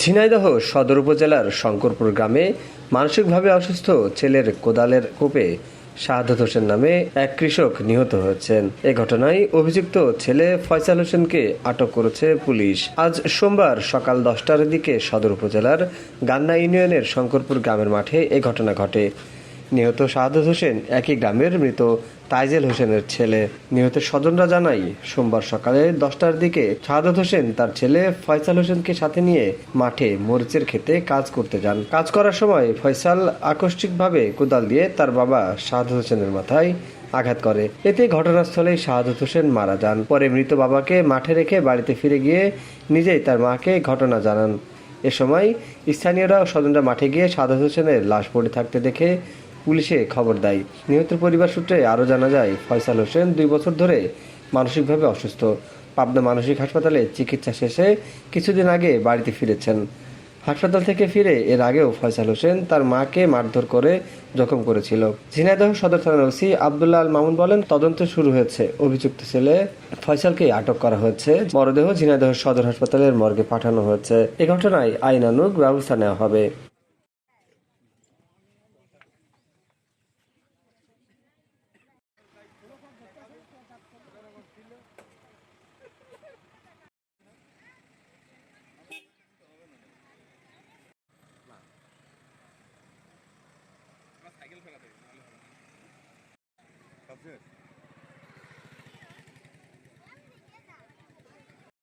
ঝিনাইদহ সদর উপজেলার শঙ্করপুর গ্রামে মানসিকভাবে অসুস্থ ছেলের কোদালের কোপে শাহাদত হোসেন নামে এক কৃষক নিহত হয়েছেন। এ ঘটনায় অভিযুক্ত ছেলে ফয়সাল হোসেনকে আটক করেছে পুলিশ। আজ সোমবার সকাল দশটার দিকে সদর উপজেলার গান্না ইউনিয়নের শঙ্করপুর গ্রামের মাঠে এ ঘটনা ঘটে। নিহত শাহাদত হোসেন, একই গ্রামের মৃত তাইজেল হোসেনের ছেলে। নিহতের স্বজনরা জানাই সোমবার সকালে দশটার দিকে শাহাদত হোসেন তার ছেলে ফয়সাল হোসেনকে সাথে নিয়ে মাঠে মরিচের খেতে কাজ করতে যান। কাজ করার সময় ফয়সাল আকস্মিকভাবে কোদাল দিয়ে তার বাবা শাহাদত হোসেনের মাথায় আঘাত করে। এতে ঘটনাস্থলেই শাহাদত হোসেন মারা যান। পরে মৃত বাবাকে মাঠে রেখে বাড়িতে ফিরে গিয়ে নিজেই তার মাকে ঘটনা জানান। এ সময় স্থানীয়রা স্বজনরা মাঠে গিয়ে সাদাত হোসেনের লাশ পড়ে থাকতে দেখে পুলিশে খবর দেয়। নিহতের পরিবার সূত্রে আরও জানা যায়, ফয়সাল হোসেন দুই বছর ধরে মানসিকভাবে অসুস্থ। পাবনা মানসিক হাসপাতালে চিকিৎসা শেষে কিছুদিন আগে বাড়িতে ফিরেছেন। হাসপাতাল থেকে ফিরে এর আগেও ফয়সাল হোসেন তার মাকে মারধর করে জখম করেছিল। ঝিনাইদহ সদর থানার ওসি আবদুল্লাহ আল মামুন বলেন, তদন্ত শুরু হয়েছে। অভিযুক্ত ছেলে ফয়সালকে আটক করা হয়েছে। মরদেহ ঝিনাইদহ সদর হাসপাতালের মর্গে পাঠানো হয়েছে। এ ঘটনায় আইনানুগ ব্যবস্থা নেওয়া হবে। সাবজেক্ট